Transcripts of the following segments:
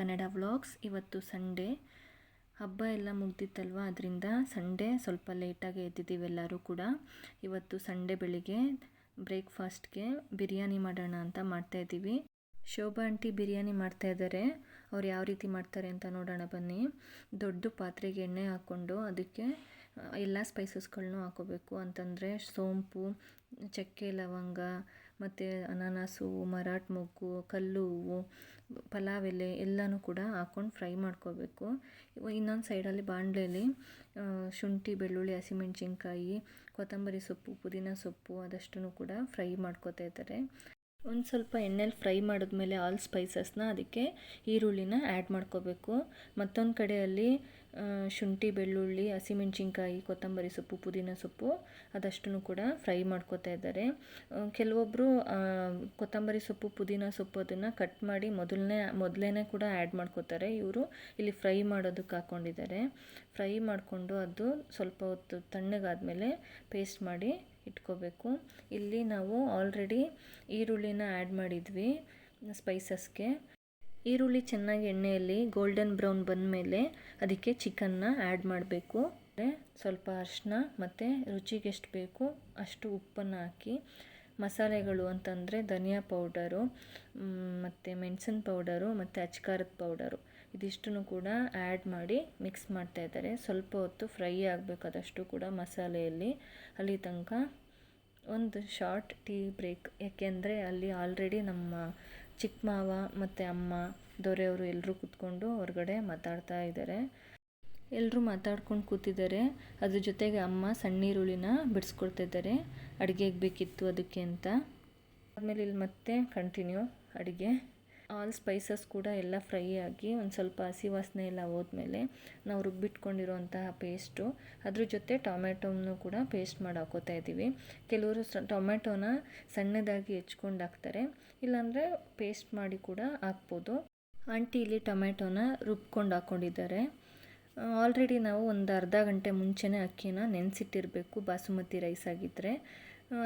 Kannada vlogs ಇವತ್ತು Sunday. ಹಬ್ಬ ಎಲ್ಲ ಮುಗ್ದಿತ್ತಲ್ವ? ಅದರಿಂದ ಸಂಡೇ ಸ್ವಲ್ಪ ಲೇಟಾಗಿ ಎದ್ದಿದ್ದೀವಿ ಎಲ್ಲರೂ ಕೂಡ. ಇವತ್ತು ಸಂಡೇ ಬೆಳಿಗ್ಗೆ ಬ್ರೇಕ್ಫಾಸ್ಟ್ಗೆ ಬಿರಿಯಾನಿ ಮಾಡೋಣ ಅಂತ ಮಾಡ್ತಾಯಿದ್ದೀವಿ ಶೋಭಾ ಆಂಟಿ ಬಿರಿಯಾನಿ ಮಾಡ್ತಾ ಇದ್ದಾರೆ. ಅವ್ರು ಯಾವ ರೀತಿ ಮಾಡ್ತಾರೆ ಅಂತ ನೋಡೋಣ ಬನ್ನಿ. ದೊಡ್ಡ ಪಾತ್ರೆಗೆ ಎಣ್ಣೆ ಹಾಕ್ಕೊಂಡು ಅದಕ್ಕೆ ಎಲ್ಲ ಸ್ಪೈಸಸ್ಗಳನ್ನೂ ಹಾಕೋಬೇಕು. ಅಂತಂದರೆ ಸೋಂಪು, ಚಕ್ಕೆ, ಲವಂಗ, ಮತ್ತು ಅನಾನಸು, ಮರಾಠ ಮೊಗ್ಗು, ಕಲ್ಲು ಹೂವು ಪಲಾವ್ ಎಲೆ ಎಲ್ಲನೂ ಕೂಡ ಹಾಕ್ಕೊಂಡು ಫ್ರೈ ಮಾಡ್ಕೋಬೇಕು. ಇನ್ನೊಂದು ಸೈಡಲ್ಲಿ ಬಾಣಲೆಯಲ್ಲಿ ಶುಂಠಿ, ಬೆಳ್ಳುಳ್ಳಿ, ಹಸಿಮೆಣ್ಸಿನ್ಕಾಯಿ, ಕೊತ್ತಂಬರಿ ಸೊಪ್ಪು, ಪುದೀನ ಸೊಪ್ಪು ಅದಷ್ಟನ್ನು ಕೂಡ ಫ್ರೈ ಮಾಡ್ಕೋತಾ ಇದ್ದಾರೆ. ಒಂದು ಸ್ವಲ್ಪ ಎಣ್ಣೆಲಿ ಫ್ರೈ ಮಾಡಿದ್ಮೇಲೆ ಆಲ್ ಸ್ಪೈಸಸ್ನ ಅದಕ್ಕೆ ಈರುಳ್ಳಿನ ಆ್ಯಡ್ ಮಾಡ್ಕೋಬೇಕು. ಮತ್ತೊಂದು ಕಡೆಯಲ್ಲಿ ಶುಂಠಿ, ಬೆಳ್ಳುಳ್ಳಿ, ಹಸಿಮೆಣ್ಸಿನ್ಕಾಯಿ, ಕೊತ್ತಂಬರಿ ಸೊಪ್ಪು, ಪುದೀನ ಸೊಪ್ಪು ಅದಷ್ಟನ್ನು ಕೂಡ ಫ್ರೈ ಮಾಡ್ಕೋತಾ ಇದ್ದಾರೆ. ಕೆಲವೊಬ್ಬರು ಕೊತ್ತಂಬರಿ ಸೊಪ್ಪು, ಪುದೀನ ಸೊಪ್ಪು ಅದನ್ನು ಕಟ್ ಮಾಡಿ ಮೊದಲನೇ ಮೊದಲೇ ಕೂಡ ಆ್ಯಡ್ ಮಾಡ್ಕೋತಾರೆ. ಇವರು ಇಲ್ಲಿ ಫ್ರೈ ಮಾಡೋದಕ್ಕೆ ಹಾಕ್ಕೊಂಡಿದ್ದಾರೆ ಫ್ರೈ ಮಾಡಿಕೊಂಡು ಅದು ಸ್ವಲ್ಪ ಹೊತ್ತು ತಣ್ಣಗಾದಮೇಲೆ ಪೇಸ್ಟ್ ಮಾಡಿ ಇಟ್ಕೋಬೇಕು. ಇಲ್ಲಿ ನಾವು ಆಲ್ರೆಡಿ ಈರುಳ್ಳಿನ ಆ್ಯಡ್ ಮಾಡಿದ್ವಿ, ಸ್ಪೈಸಸ್ಗೆ. ಈರುಳ್ಳಿ ಚೆನ್ನಾಗಿ ಎಣ್ಣೆಯಲ್ಲಿ ಗೋಲ್ಡನ್ ಬ್ರೌನ್ ಬಂದಮೇಲೆ ಅದಕ್ಕೆ ಚಿಕನ್ನ ಆ್ಯಡ್ ಮಾಡಬೇಕು. ಸ್ವಲ್ಪ ಅರಿಶಿನ ಮತ್ತು ರುಚಿಗೆ ಎಷ್ಟು ಬೇಕು ಅಷ್ಟು ಉಪ್ಪನ್ನು ಹಾಕಿ, ಮಸಾಲೆಗಳು ಅಂತಂದರೆ ಧನಿಯಾ ಪೌಡರು ಮತ್ತು ಮೆಣಸಿನ ಪೌಡರು ಮತ್ತು ಅಚ್ಕಾರದ ಪೌಡರು ಇದಿಷ್ಟನ್ನು ಕೂಡ ಆ್ಯಡ್ ಮಾಡಿ ಮಿಕ್ಸ್ ಮಾಡ್ತಾ ಇದ್ದಾರೆ. ಸ್ವಲ್ಪ ಹೊತ್ತು ಫ್ರೈ ಆಗಬೇಕಾದಷ್ಟು ಕೂಡ ಮಸಾಲೆಯಲ್ಲಿ. ಅಲ್ಲಿ ತನಕ ಒಂದು ಶಾರ್ಟ್ ಟೀ ಬ್ರೇಕ್ ಯಾಕೆಂದರೆ ಅಲ್ಲಿ ಆಲ್ರೆಡಿ ನಮ್ಮ ಚಿಕ್ಕ ಮಾವ ಮತ್ತು ಅಮ್ಮ, ದೊರೆಯವರು ಎಲ್ಲರೂ ಕೂತ್ಕೊಂಡು ಹೊರಗಡೆ ಮಾತಾಡ್ತಾ ಇದ್ದಾರೆ. ಎಲ್ಲರೂ ಮಾತಾಡ್ಕೊಂಡು ಕೂತಿದ್ದಾರೆ. ಅದ್ರ ಜೊತೆಗೆ ಅಮ್ಮ ಸಣ್ಣೀರುಳಿನ ಬಿಡಿಸ್ಕೊಳ್ತಾ ಇದ್ದಾರೆ. ಅಡುಗೆಗೆ ಬೇಕಿತ್ತು ಅದಕ್ಕೆ ಅಂತ. ಆಮೇಲೆ ಇಲ್ಲಿ ಮತ್ತೆ ಕಂಟಿನ್ಯೂ ಅಡುಗೆ. ಆಲ್ ಸ್ಪೈಸಸ್ ಕೂಡ ಎಲ್ಲ ಫ್ರೈ ಆಗಿ ಒಂದು ಸ್ವಲ್ಪ ಹಸಿ ವಾಸನೆ ಎಲ್ಲ ಹೋದ್ಮೇಲೆ ನಾವು ರುಬ್ಬಿಟ್ಕೊಂಡಿರುವಂತಹ ಪೇಸ್ಟು ಅದ್ರ ಜೊತೆ ಟೊಮೆಟೊನೂ ಕೂಡ ಪೇಸ್ಟ್ ಮಾಡಿ ಹಾಕೋತಾ ಇದ್ದೀವಿ. ಕೆಲವರು ಟೊಮೆಟೊನ ಸಣ್ಣದಾಗಿ ಹೆಚ್ಕೊಂಡು ಹಾಕ್ತಾರೆ. ಇಲ್ಲಾಂದರೆ ಪೇಸ್ಟ್ ಮಾಡಿ ಕೂಡ ಹಾಕ್ಬೋದು. ಆಂಟಿ ಇಲ್ಲಿ ಟೊಮೆಟೊನ ರುಬ್ಕೊಂಡು ಹಾಕ್ಕೊಂಡಿದ್ದಾರೆ ಆಲ್ರೆಡಿ ನಾವು ಒಂದು ಅರ್ಧ ಗಂಟೆ ಮುಂಚೆನೇ ಅಕ್ಕಿನ ನೆನೆಸಿಟ್ಟಿರಬೇಕು, ಬಾಸುಮತಿ ರೈಸ್ ಆಗಿದ್ದರೆ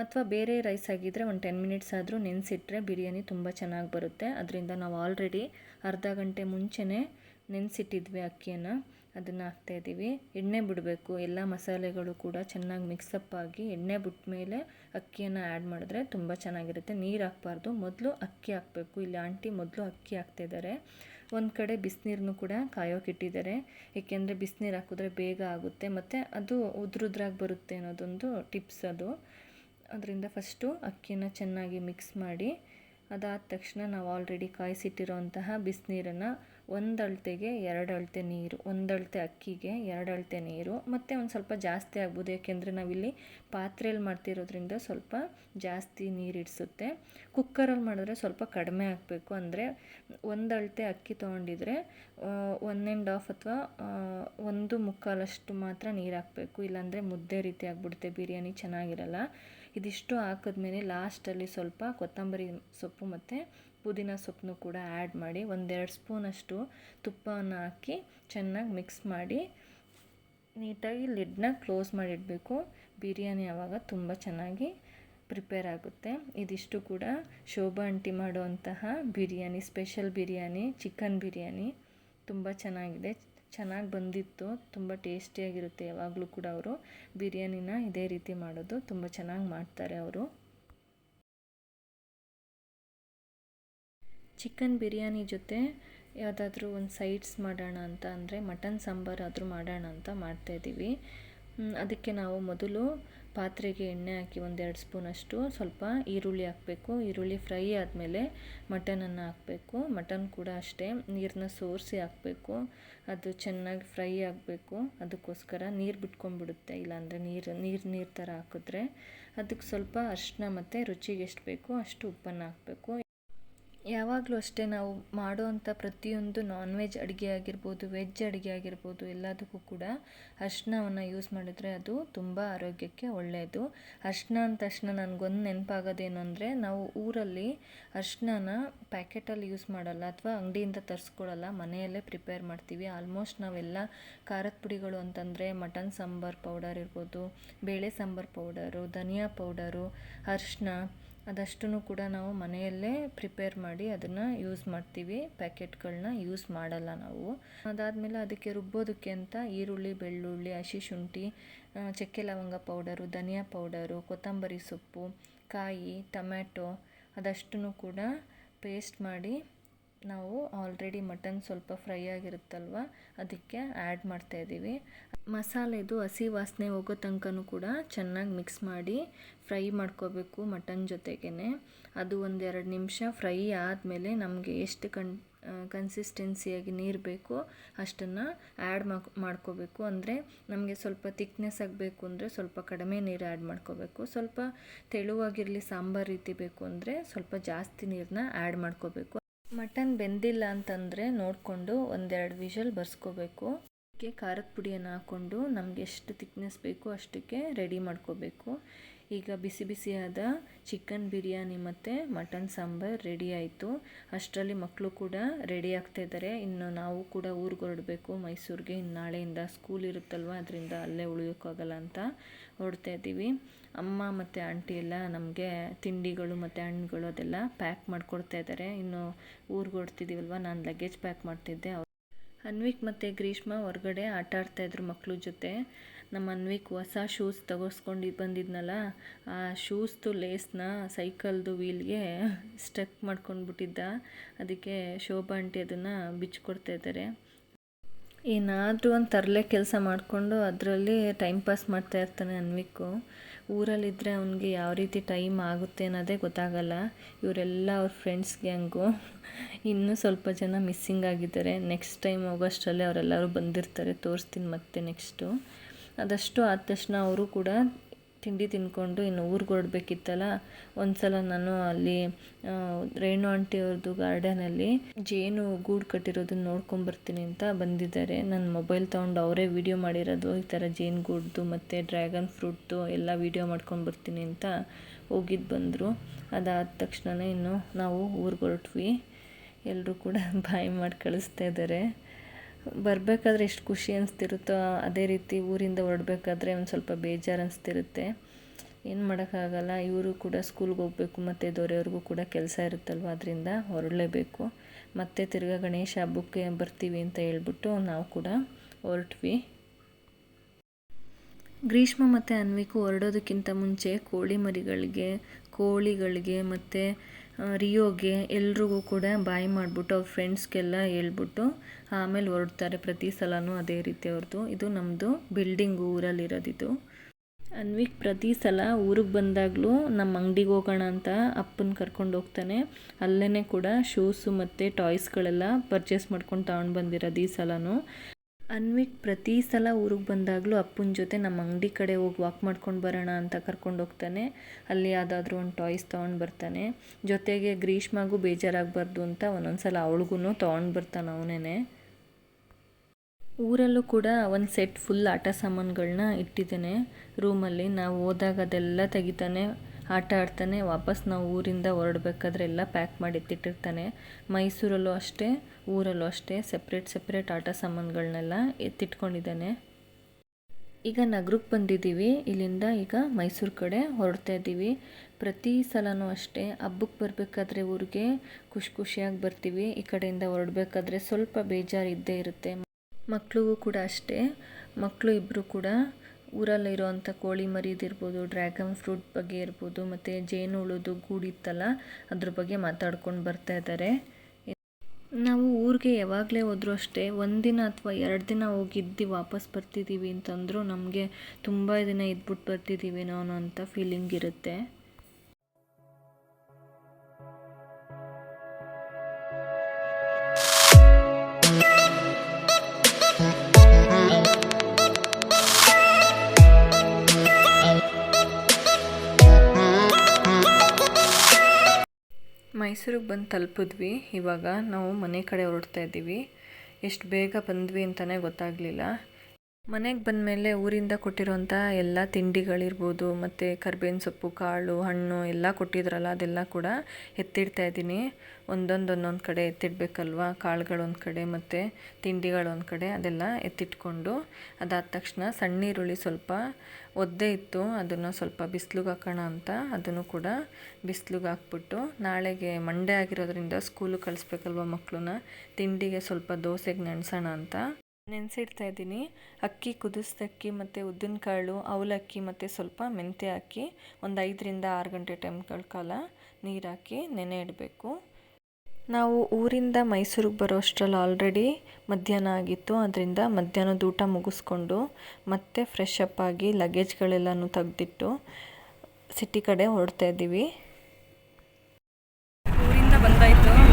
ಅಥವಾ ಬೇರೆ ರೈಸ್ ಆಗಿದ್ದರೆ ಒಂದು ಟೆನ್ ಮಿನಿಟ್ಸ್ ಆದರೂ ನೆನೆಸಿಟ್ರೆ ಬಿರಿಯಾನಿ ತುಂಬ ಚೆನ್ನಾಗಿ ಬರುತ್ತೆ. ಅದರಿಂದ ನಾವು ಆಲ್ರೆಡಿ ಅರ್ಧ ಗಂಟೆ ಮುಂಚೆನೇ ನೆನೆಸಿಟ್ಟಿದ್ವಿ ಅಕ್ಕಿಯನ್ನು. ಅದನ್ನು ಹಾಕ್ತಾಯಿದ್ದೀವಿ ಎಣ್ಣೆ ಬಿಡಬೇಕು. ಎಲ್ಲ ಮಸಾಲೆಗಳು ಕೂಡ ಚೆನ್ನಾಗಿ ಮಿಕ್ಸಪ್ ಆಗಿ ಎಣ್ಣೆ ಬಿಟ್ಟ ಮೇಲೆ ಅಕ್ಕಿಯನ್ನು ಆ್ಯಡ್ ಮಾಡಿದ್ರೆ ತುಂಬ ಚೆನ್ನಾಗಿರುತ್ತೆ. ನೀರು ಹಾಕ್ಬಾರ್ದು. ಮೊದಲು ಅಕ್ಕಿ ಹಾಕಬೇಕು. ಇಲ್ಲಿ ಆಂಟಿ ಮೊದಲು ಅಕ್ಕಿ ಹಾಕ್ತಿದ್ದಾರೆ ಒಂದು ಕಡೆ ಬಿಸಿನೀರನ್ನು ಕೂಡ ಕಾಯೋಕ್ಕಿಟ್ಟಿದ್ದಾರೆ ಏಕೆಂದರೆ ಬಿಸಿನೀರು ಹಾಕಿದ್ರೆ ಬೇಗ ಆಗುತ್ತೆ. ಮತ್ತು ಅದು ಉದ್ರುದ್ರಾಗಿ ಬರುತ್ತೆ ಅನ್ನೋದೊಂದು ಟಿಪ್ಸ್ ಅದು. ಅದರಿಂದ ಫಸ್ಟು ಅಕ್ಕಿನ ಚೆನ್ನಾಗಿ ಮಿಕ್ಸ್ ಮಾಡಿ, ಅದಾದ ತಕ್ಷಣ ನಾವು ಆಲ್ರೆಡಿ ಕಾಯಿಸಿಟ್ಟಿರೋಂತಹ ಬಿಸಿನೀರನ್ನು ಒಂದು ಅಳತೆಗೆ ಎರಡು ಅಳತೆ ನೀರು, ಒಂದು ಅಳತೆ ಅಕ್ಕಿಗೆ ಎರಡು ಅಳತೆ ನೀರು, ಮತ್ತು ಒಂದು ಸ್ವಲ್ಪ ಜಾಸ್ತಿ ಆಗ್ಬೋದು. ಯಾಕೆಂದರೆ ನಾವಿಲ್ಲಿ ಪಾತ್ರೆಯಲ್ಲಿ ಮಾಡ್ತಿರೋದ್ರಿಂದ ಸ್ವಲ್ಪ ಜಾಸ್ತಿ ನೀರು ಇಡಿಸುತ್ತೆ. ಕುಕ್ಕರಲ್ಲಿ ಮಾಡಿದ್ರೆ ಸ್ವಲ್ಪ ಕಡಿಮೆ ಆಗಬೇಕು. ಅಂದರೆ ಒಂದು ಅಳತೆ ಅಕ್ಕಿ ತೊಗೊಂಡಿದ್ರೆ ಒನ್ ಆ್ಯಂಡ್ ಹಾಫ್ ಅಥವಾ ಒಂದು ಮುಕ್ಕಾಲಷ್ಟು ಮಾತ್ರ ನೀರು ಹಾಕಬೇಕು. ಇಲ್ಲಾಂದರೆ ಮುದ್ದೆ ರೀತಿ ಆಗಿಬಿಡುತ್ತೆ. ಬಿರಿಯಾನಿ ಚೆನ್ನಾಗಿರಲ್ಲ. ಇದಿಷ್ಟು ಹಾಕಿದ್ಮೇಲೆ ಲಾಸ್ಟಲ್ಲಿ ಸ್ವಲ್ಪ ಕೊತ್ತಂಬರಿ ಸೊಪ್ಪು ಮತ್ತು ಪುದೀನ ಸೊಪ್ಪನ್ನು ಕೂಡ ಆ್ಯಡ್ ಮಾಡಿ ಒಂದೆರಡು ಸ್ಪೂನಷ್ಟು ತುಪ್ಪವನ್ನು ಹಾಕಿ ಚೆನ್ನಾಗಿ ಮಿಕ್ಸ್ ಮಾಡಿ ನೀಟಾಗಿ ಲಿಡ್ನ ಕ್ಲೋಸ್ ಮಾಡಿಡಬೇಕು. ಬಿರಿಯಾನಿ ಆವಾಗ ತುಂಬ ಚೆನ್ನಾಗಿ ಪ್ರಿಪೇರ್ ಆಗುತ್ತೆ. ಇದಿಷ್ಟು ಕೂಡ ಶೋಭಾ ಅಂಟಿ ಮಾಡುವಂತಹ ಬಿರಿಯಾನಿ ಸ್ಪೆಷಲ್ ಬಿರಿಯಾನಿ ಚಿಕನ್ ಬಿರಿಯಾನಿ ತುಂಬ ಚೆನ್ನಾಗಿದೆ. ಚೆನ್ನಾಗಿ ಬಂದಿತ್ತು, ತುಂಬ ಟೇಸ್ಟಿಯಾಗಿರುತ್ತೆ ಯಾವಾಗಲೂ ಕೂಡ ಅವರು. ಬಿರಿಯಾನಿನ ಇದೇ ರೀತಿ ಮಾಡೋದು, ತುಂಬ ಚೆನ್ನಾಗಿ ಮಾಡ್ತಾರೆ ಅವರು. ಚಿಕನ್ ಬಿರಿಯಾನಿ ಜೊತೆ ಯಾವುದಾದ್ರೂ ಒಂದು ಸೈಡ್ಸ್ ಮಾಡೋಣ ಅಂತ ಅಂದರೆ ಮಟನ್ ಸಾಂಬಾರು ಆದರೂ ಮಾಡೋಣ ಅಂತ ಮಾಡ್ತಾಯಿದ್ದೀವಿ ಅದಕ್ಕೆ ನಾವು ಮೊದಲು ಪಾತ್ರೆಗೆ ಎಣ್ಣೆ ಹಾಕಿ ಒಂದೆರಡು ಸ್ಪೂನಷ್ಟು ಸ್ವಲ್ಪ ಈರುಳ್ಳಿ ಹಾಕಬೇಕು. ಈರುಳ್ಳಿ ಫ್ರೈ ಆದಮೇಲೆ ಮಟನನ್ನು ಹಾಕಬೇಕು. ಮಟನ್ ಕೂಡ ಅಷ್ಟೇ. ನೀರನ್ನ ಸೋರಿಸಿ ಹಾಕಬೇಕು. ಅದು ಚೆನ್ನಾಗಿ ಫ್ರೈ ಆಗಬೇಕು. ಅದಕ್ಕೋಸ್ಕರ ನೀರು ಬಿಟ್ಕೊಂಡ್ಬಿಡುತ್ತೆ. ಇಲ್ಲಾಂದರೆ ನೀರು ನೀರು ನೀರು ಥರ ಹಾಕಿದ್ರೆ. ಅದಕ್ಕೆ ಸ್ವಲ್ಪ ಅರಿಶಿನ ಮತ್ತು ರುಚಿಗೆ ಎಷ್ಟು ಬೇಕೋ ಅಷ್ಟು ಉಪ್ಪನ್ನು ಹಾಕಬೇಕು. ಯಾವಾಗಲೂ ಅಷ್ಟೇ ನಾವು ಮಾಡುವಂಥ ಪ್ರತಿಯೊಂದು ನಾನ್ ವೆಜ್ ಅಡುಗೆ ಆಗಿರ್ಬೋದು ವೆಜ್ ಅಡುಗೆ ಆಗಿರ್ಬೋದು ಎಲ್ಲದಕ್ಕೂ ಕೂಡ ಅರ್ಶಿನವನ್ನು ಯೂಸ್ ಮಾಡಿದರೆ ಅದು ತುಂಬ ಆರೋಗ್ಯಕ್ಕೆ ಒಳ್ಳೆಯದು. ಅರ್ಶಿನ ಅಂದ ತಕ್ಷಣ ನನಗೊಂದು ನೆನಪಾಗೋದೇನು ಅಂದರೆ ನಾವು ಊರಲ್ಲಿ ಅರ್ಶಿನನ ಪ್ಯಾಕೆಟಲ್ಲಿ ಯೂಸ್ ಮಾಡಲ್ಲ ಅಥವಾ ಅಂಗಡಿಯಿಂದ ತರಿಸ್ಕೊಳ್ಳಲ್ಲ ಮನೆಯಲ್ಲೇ ಪ್ರಿಪೇರ್ ಮಾಡ್ತೀವಿ. ಆಲ್ಮೋಸ್ಟ್ ನಾವೆಲ್ಲ ಖಾರದ ಪುಡಿಗಳು ಅಂತಂದರೆ ಮಟನ್ ಸಾಂಬಾರು ಪೌಡರ್ ಇರ್ಬೋದು, ಬೇಳೆ ಸಾಂಬಾರು ಪೌಡರು, ಧನಿಯಾ ಪೌಡರು ಅರಿಶಿನ ಅದಷ್ಟನ್ನು ಕೂಡ ನಾವು ಮನೆಯಲ್ಲೇ ಪ್ರಿಪೇರ್ ಮಾಡಿ ಅದನ್ನು ಯೂಸ್ ಮಾಡ್ತೀವಿ. ಪ್ಯಾಕೆಟ್ಗಳನ್ನ ಯೂಸ್ ಮಾಡಲ್ಲ ನಾವು. ಅದಾದಮೇಲೆ ಅದಕ್ಕೆ ರುಬ್ಬೋದಕ್ಕೆ ಅಂತ ಈರುಳ್ಳಿ, ಬೆಳ್ಳುಳ್ಳಿ, ಹಸಿ ಶುಂಠಿ ಚಕ್ಕೆ ಲವಂಗ ಪೌಡರು, ಧನಿಯಾ ಪೌಡರು, ಕೊತ್ತಂಬರಿ ಸೊಪ್ಪು, ಕಾಯಿ, ಟೊಮ್ಯಾಟೊ ಅದಷ್ಟು ಕೂಡ ಪೇಸ್ಟ್ ಮಾಡಿ ನಾವು ಆಲ್ರೆಡಿ ಮಟನ್ ಸ್ವಲ್ಪ ಫ್ರೈ ಆಗಿರುತ್ತಲ್ವ, ಅದಕ್ಕೆ ಆ್ಯಡ್ ಮಾಡ್ತಾ ಇದ್ದೀವಿ. ಮಸಾಲೆದು ಹಸಿ ವಾಸನೆ ಹೋಗೋ ತನಕನೂ ಕೂಡ ಚೆನ್ನಾಗಿ ಮಿಕ್ಸ್ ಮಾಡಿ ಫ್ರೈ ಮಾಡ್ಕೋಬೇಕು ಮಟನ್ ಜೊತೆಗೇ ಅದು ಒಂದೆರಡು ನಿಮಿಷ ಫ್ರೈ ಆದಮೇಲೆ ನಮಗೆ ಎಷ್ಟು ಕನ್ ಕನ್ಸಿಸ್ಟೆನ್ಸಿಯಾಗಿ ನೀರು ಬೇಕೋ ಅಷ್ಟನ್ನು ಆ್ಯಡ್ ಮಾಡ್ಕೊ ಮಾಡ್ಕೋಬೇಕು. ಅಂದರೆ ನಮಗೆ ಸ್ವಲ್ಪ ತಿಕ್ನೆಸ್ ಆಗಬೇಕು ಅಂದರೆ ಸ್ವಲ್ಪ ಕಡಿಮೆ ನೀರು ಆ್ಯಡ್ ಮಾಡ್ಕೋಬೇಕು. ಸ್ವಲ್ಪ ತೆಳುವಾಗಿರಲಿ ಸಾಂಬಾರು ರೀತಿ ಬೇಕು ಅಂದರೆ ಸ್ವಲ್ಪ ಜಾಸ್ತಿ ನೀರನ್ನ ಆ್ಯಡ್ ಮಾಡ್ಕೋಬೇಕು. ಮಟನ್ ಬೆಂದಿಲ್ಲ ಅಂತಂದರೆ ನೋಡಿಕೊಂಡು ಒಂದೆರಡು ವಿಷಲ್ ಬರ್ಸ್ಕೋಬೇಕು. ಅದಕ್ಕೆ ಖಾರದ ಪುಡಿಯನ್ನು ಹಾಕ್ಕೊಂಡು ನಮಗೆ ಎಷ್ಟು ತಿಕ್ನೆಸ್ ಬೇಕು ಅಷ್ಟಕ್ಕೆ ರೆಡಿ ಮಾಡ್ಕೋಬೇಕು. ಈಗ ಬಿಸಿ ಬಿಸಿಯಾದ ಚಿಕನ್ ಬಿರಿಯಾನಿ ಮತ್ತು ಮಟನ್ ಸಾಂಬಾರು ರೆಡಿ ಆಯಿತು. ಅಷ್ಟರಲ್ಲಿ ಮಕ್ಕಳು ಕೂಡ ರೆಡಿ ಆಗ್ತಾ ಇದ್ದಾರೆ ಇನ್ನು ನಾವು ಕೂಡ ಊರಿಗೆ ಹೊರಡಬೇಕು. ಮೈಸೂರಿಗೆ ಇನ್ನು ನಾಳೆಯಿಂದ ಸ್ಕೂಲ್ ಇರುತ್ತಲ್ವ? ಅದರಿಂದ ಅಲ್ಲೇ ಉಳಿಯೋಕ್ಕಾಗಲ್ಲ ಅಂತ ಹೊರಡ್ತಾ ಇದ್ದೀವಿ. ಅಮ್ಮ ಮತ್ತು ಆಂಟಿ ಎಲ್ಲ ನಮಗೆ ತಿಂಡಿಗಳು ಮತ್ತು ಹಣ್ಣುಗಳು ಅದೆಲ್ಲ ಪ್ಯಾಕ್ ಮಾಡಿಕೊಡ್ತಾ ಇದ್ದಾರೆ ಇನ್ನು ಊರಿಗೆ ಹೊರಡ್ತಿದ್ದೀವಲ್ವ ನಾನು ಲಗೇಜ್ ಪ್ಯಾಕ್ ಮಾಡ್ತಿದ್ದೆ. ಅವ್ರು ಅನ್ವಿಕ್ ಮತ್ತು ಗ್ರೀಷ್ಮ ಹೊರಗಡೆ ಆಟ ಆಡ್ತಾಯಿದ್ರು ಮಕ್ಕಳ ಜೊತೆ. ನಮ್ಮ ಅನ್ವಿಕ್ ಹೊಸ ಶೂಸ್ ತಗೋಸ್ಕೊಂಡು ಬಂದಿದ್ನಲ್ಲ, ಆ ಶೂಸ್ದು ಲೇಸ್ನ ಸೈಕಲ್ದು ವೀಲ್ಗೆ ಸ್ಟಕ್ ಮಾಡ್ಕೊಂಡ್ಬಿಟ್ಟಿದ್ದ. ಅದಕ್ಕೆ ಶೋಭಾ ಆಂಟಿ ಅದನ್ನು ಬಿಚ್ಚಿಕೊಡ್ತಾ ಇದ್ದಾರೆ ಏನಾದರೂ ಒಂದು ತರಲೆ ಕೆಲಸ ಮಾಡಿಕೊಂಡು ಅದರಲ್ಲಿ ಟೈಮ್ ಪಾಸ್ ಮಾಡ್ತಾ ಇರ್ತಾನೆ ಅನ್ವಿಕ್ಕು. ಊರಲ್ಲಿದ್ದರೆ ಅವನಿಗೆ ಯಾವ ರೀತಿ ಟೈಮ್ ಆಗುತ್ತೆ ಅನ್ನೋದೇ ಗೊತ್ತಾಗಲ್ಲ. ಇವರೆಲ್ಲ ಅವ್ರ ಫ್ರೆಂಡ್ಸ್ ಗ್ಯಾಂಗು ಇನ್ನೂ ಸ್ವಲ್ಪ ಜನ ಮಿಸ್ಸಿಂಗ್ ಆಗಿದ್ದಾರೆ. ನೆಕ್ಸ್ಟ್ ಟೈಮ್ ಹೋಗೋಷ್ಟರಲ್ಲಿ ಅವರೆಲ್ಲರೂ ಬಂದಿರ್ತಾರೆ. ತೋರಿಸ್ತೀನಿ ಮತ್ತೆ ನೆಕ್ಸ್ಟು ಅದಷ್ಟು ಆದ ತಕ್ಷಣ ಅವರು ಕೂಡ ತಿಂಡಿ ತಿಂದ್ಕೊಂಡು ಇನ್ನು ಊರಿಗೆ ಹೊರಡ್ಬೇಕಿತ್ತಲ್ಲ ಒಂದು ಸಲ ನಾನು ಅಲ್ಲಿ ರೇಣು ಆಂಟಿಯವ್ರದ್ದು ಗಾರ್ಡನಲ್ಲಿ ಜೇನು ಗೂಡು ಕಟ್ಟಿರೋದನ್ನ ನೋಡ್ಕೊಂಬರ್ತೀನಿ ಅಂತ ಬಂದಿದ್ದಾರೆ. ನನ್ನ ಮೊಬೈಲ್ ತೊಗೊಂಡು ಅವರೇ ವಿಡಿಯೋ ಮಾಡಿರೋದು, ಈ ಥರ ಜೇನು ಗೂಡ್ದು ಮತ್ತು ಡ್ರ್ಯಾಗನ್ ಫ್ರೂಟ್ದು ಎಲ್ಲ ವಿಡಿಯೋ ಮಾಡ್ಕೊಂಡು ಬರ್ತೀನಿ ಅಂತ ಹೋಗಿದ್ದು ಬಂದರು. ಅದಾದ ತಕ್ಷಣವೇ ಇನ್ನು ನಾವು ಊರಿಗೆ ಹೊರಟ್ವಿ. ಎಲ್ಲರೂ ಕೂಡ ಬಾಯಿ ಮಾಡಿ ಕಳಿಸ್ತಾ ಇದ್ದಾರೆ ಬರಬೇಕಾದ್ರೆ ಎಷ್ಟು ಖುಷಿ ಅನಿಸ್ತಿರುತ್ತೋ ಅದೇ ರೀತಿ ಊರಿಂದ ಹೊರಡ್ಬೇಕಾದ್ರೆ ಒಂದು ಸ್ವಲ್ಪ ಬೇಜಾರು ಅನಿಸ್ತಿರುತ್ತೆ. ಏನು ಮಾಡೋಕ್ಕಾಗಲ್ಲ, ಇವರು ಕೂಡ ಸ್ಕೂಲ್ಗೆ ಹೋಗಬೇಕು ಮತ್ತು ದೊರೆಯವ್ರಿಗೂ ಕೂಡ ಕೆಲಸ ಇರುತ್ತಲ್ವ ಅದರಿಂದ ಹೊರಡಲೇಬೇಕು. ಮತ್ತೆ ತಿರ್ಗಾ ಗಣೇಶ ಹಬ್ಬಕ್ಕೆ ಬರ್ತೀವಿ ಅಂತ ಹೇಳ್ಬಿಟ್ಟು ನಾವು ಕೂಡ ಹೊರಟ್ವಿ. ಗ್ರೀಷ್ಮ ಮತ್ತು ಅನ್ವಿಕು ಹೊರಡೋದಕ್ಕಿಂತ ಮುಂಚೆ ಕೋಳಿ ಮರಿಗಳಿಗೆ, ಕೋಳಿಗಳಿಗೆ ಮತ್ತು ರಿಯೋಗೆ ಎಲ್ರಿಗೂ ಕೂಡ ಬಾಯ್ ಮಾಡಿಬಿಟ್ಟು ಅವ್ರ ಫ್ರೆಂಡ್ಸ್ಗೆಲ್ಲ ಹೇಳ್ಬಿಟ್ಟು ಆಮೇಲೆ ಹೊರಡ್ತಾರೆ ಪ್ರತಿ ಸಲವೂ ಅದೇ ರೀತಿ ಅವ್ರದ್ದು ಇದು ನಮ್ಮದು ಬಿಲ್ಡಿಂಗ್ ಊರಲ್ಲಿರೋದಿದು. ಅನ್ವಿಕ್ ಪ್ರತಿ ಸಲ ಊರಿಗೆ ಬಂದಾಗಲೂ ನಮ್ಮ ಅಂಗಡಿಗೆ ಹೋಗೋಣ ಅಂತ ಅಪ್ಪನ ಕರ್ಕೊಂಡು ಹೋಗ್ತಾನೆ. ಅಲ್ಲೇ ಕೂಡ ಶೂಸು ಮತ್ತು ಟಾಯ್ಸ್ಗಳೆಲ್ಲ ಪರ್ಚೇಸ್ ಮಾಡ್ಕೊಂಡು ತಗೊಂಡು ಬಂದಿರೋದು ಈ ಸಲನೂ. ಅನ್ವಿಕ್ ಪ್ರತಿ ಸಲ ಊರಿಗೆ ಬಂದಾಗಲೂ ಅಪ್ಪನ ಜೊತೆ ನಮ್ಮ ಅಂಗಡಿ ಕಡೆ ಹೋಗಿ ವಾಕ್ ಮಾಡ್ಕೊಂಡು ಬರೋಣ ಅಂತ ಕರ್ಕೊಂಡು ಹೋಗ್ತಾನೆ. ಅಲ್ಲಿ ಯಾವುದಾದ್ರೂ ಒಂದು ಟಾಯ್ಸ್ ತೊಗೊಂಡು ಬರ್ತಾನೆ. ಜೊತೆಗೆ ಗ್ರೀಷ್ಮಾಗೂ ಬೇಜಾರಾಗಬಾರ್ದು ಅಂತ ಒಂದೊಂದು ಸಲ ಅವಳಿಗೂ ತೊಗೊಂಡು ಬರ್ತಾನೆ ಅವನೇ ಊರಲ್ಲೂ ಕೂಡ ಒಂದು ಸೆಟ್ ಫುಲ್ ಆಟ ಸಾಮಾನುಗಳನ್ನ ಇಟ್ಟಿದ್ದೇನೆ. ರೂಮಲ್ಲಿ ನಾವು ಹೋದಾಗ ಅದೆಲ್ಲ ತೆಗಿತಾನೆ. ಆಟ ಆಡ್ತಾನೆ, ವಾಪಸ್ ನಾವು ಊರಿಂದ ಹೊರಡ್ಬೇಕಾದ್ರೆ ಎಲ್ಲ ಪ್ಯಾಕ್ ಮಾಡಿ ಎತ್ತಿಟ್ಟಿರ್ತಾನೆ ಮೈಸೂರಲ್ಲೂ ಅಷ್ಟೇ, ಊರಲ್ಲೂ ಅಷ್ಟೇ ಸಪ್ರೇಟ್ ಸಪ್ರೇಟ್ ಆಟ ಸಾಮಾನುಗಳನ್ನೆಲ್ಲ ಎತ್ತಿಟ್ಕೊಂಡಿದ್ದಾನೆ. ಈಗ ನಗರಕ್ಕೆ ಬಂದಿದ್ದೀವಿ, ಇಲ್ಲಿಂದ ಈಗ ಮೈಸೂರು ಕಡೆ ಹೊರಡ್ತಾ ಇದ್ದೀವಿ. ಪ್ರತಿ ಸಲನೂ ಅಷ್ಟೇ ಹಬ್ಬಕ್ಕೆ ಬರಬೇಕಾದ್ರೆ ಊರಿಗೆ ಖುಷಿ ಖುಷಿಯಾಗಿ ಬರ್ತೀವಿ, ಈ ಕಡೆಯಿಂದ ಹೊರಡ್ಬೇಕಾದ್ರೆ ಸ್ವಲ್ಪ ಬೇಜಾರು ಇದ್ದೇ ಇರುತ್ತೆ. ಮಕ್ಕಳಿಗೂ ಕೂಡ ಅಷ್ಟೇ ಮಕ್ಕಳು ಇಬ್ಬರು ಕೂಡ ಊರಲ್ಲಿರೋವಂಥ ಕೋಳಿ ಮರಿದಿರ್ಬೋದು, ಡ್ರ್ಯಾಗನ್ ಫ್ರೂಟ್ ಬಗ್ಗೆ ಇರ್ಬೋದು, ಮತ್ತು ಜೇನು ಹುಳುದು ಗೂಡಿತ್ತಲ್ಲ, ಅದ್ರ ಬಗ್ಗೆ ಮಾತಾಡ್ಕೊಂಡು ಬರ್ತಾ ಇದ್ದಾರೆ. ನಾವು ಊರಿಗೆ ಯಾವಾಗಲೇ ಹೋದರೂ ಅಷ್ಟೇ ಒಂದಿನ ಅಥವಾ ಎರಡು ದಿನ ಹೋಗಿದ್ದು ವಾಪಸ್ ಬರ್ತಿದ್ದೀವಿ ಅಂತಂದರೂ ನಮಗೆ ತುಂಬ ದಿನ ಇದ್ಬಿಟ್ಟು ಬರ್ತಿದ್ದೀವೇನೋ ಅನ್ನೋ ಅಂತ ಫೀಲಿಂಗ್ ಇರುತ್ತೆ. ಮೈಸೂರಿಗೆ ಬಂದು ತಲುಪಿದ್ವಿ. ಇವಾಗ ನಾವು ಮನೆ ಕಡೆ ಹೊರಡ್ತಾ ಇದ್ದೀವಿ. ಎಷ್ಟು ಬೇಗ ಬಂದ್ವಿ ಅಂತಲೇ ಗೊತ್ತಾಗಲಿಲ್ಲ. ಮನೆಗೆ ಬಂದ ಮೇಲೆ ಊರಿಂದ ಕೊಟ್ಟಿರೋಂಥ ಎಲ್ಲ ತಿಂಡಿಗಳಿರ್ಬೋದು, ಮತ್ತು ಕರ್ಬೇವಿನ ಸೊಪ್ಪು, ಕಾಳು, ಹಣ್ಣು ಎಲ್ಲ ಕೊಟ್ಟಿದ್ರಲ್ಲ, ಅದೆಲ್ಲ ಕೂಡ ಎತ್ತಿಡ್ತಾ ಇದ್ದೀನಿ. ಒಂದೊಂದು ಒಂದೊಂದು ಕಡೆ ಎತ್ತಿಡಬೇಕಲ್ವ? ಕಾಳುಗಳು ಒಂದು ಕಡೆ ಮತ್ತು ತಿಂಡಿಗಳು ಒಂದು ಕಡೆ ಅದೆಲ್ಲ ಎತ್ತಿಟ್ಕೊಂಡು ಅದಾದ ತಕ್ಷಣ ಸಣ್ಣ ಈರುಳ್ಳಿ ಸ್ವಲ್ಪ ಒದ್ದೆ ಇತ್ತು, ಅದನ್ನು ಸ್ವಲ್ಪ ಬಿಸಿಲಿಗೆ ಹಾಕೋಣ ಅಂತ ಅದನ್ನು ಕೂಡ ಬಿಸಿಲಿಗೆ ಹಾಕ್ಬಿಟ್ಟು ನಾಳೆಗೆ ಮಂಡೆ ಆಗಿರೋದ್ರಿಂದ ಸ್ಕೂಲಿಗೆ ಕಳಿಸ್ಬೇಕಲ್ವ ಮಕ್ಕಳನ್ನ ತಿಂಡಿಗೆ ಸ್ವಲ್ಪ ದೋಸೆಗೆ ನೆನೆಸೋಣ ಅಂತ ನೆನೆಸಿಡ್ತಾ ಇದ್ದೀನಿ. ಅಕ್ಕಿ ಕುದಿಸ್ದಕ್ಕಿ ಮತ್ತು ಉದ್ದಿನಕಾಳು, ಅವಲಕ್ಕಿ ಮತ್ತು ಸ್ವಲ್ಪ ಮೆಂತ್ಯ ಹಾಕಿ ಒಂದು ಐದರಿಂದ ಆರು ಗಂಟೆ ಟೈಮ್ಗಳ ಕಾಲ ನೀರು ಹಾಕಿ ನೆನೆ ಇಡಬೇಕು. ನಾವು ಊರಿಂದ ಮೈಸೂರಿಗೆ ಬರೋ ಅಷ್ಟರಲ್ಲಿ ಆಲ್ರೆಡಿ ಮಧ್ಯಾಹ್ನ ಆಗಿತ್ತು. ಅದರಿಂದ ಮಧ್ಯಾಹ್ನದ ಊಟ ಮುಗಿಸ್ಕೊಂಡು ಮತ್ತೆ ಫ್ರೆಶ್ ಅಪ್ ಆಗಿ ಲಗೇಜ್ಗಳೆಲ್ಲನೂ ತೆಗೆದಿಟ್ಟು ಸಿಟಿ ಕಡೆ ಹೊರಡ್ತಾ ಇದ್ದೀವಿ. ಊರಿಂದ ಬಂದಾಯಿತು.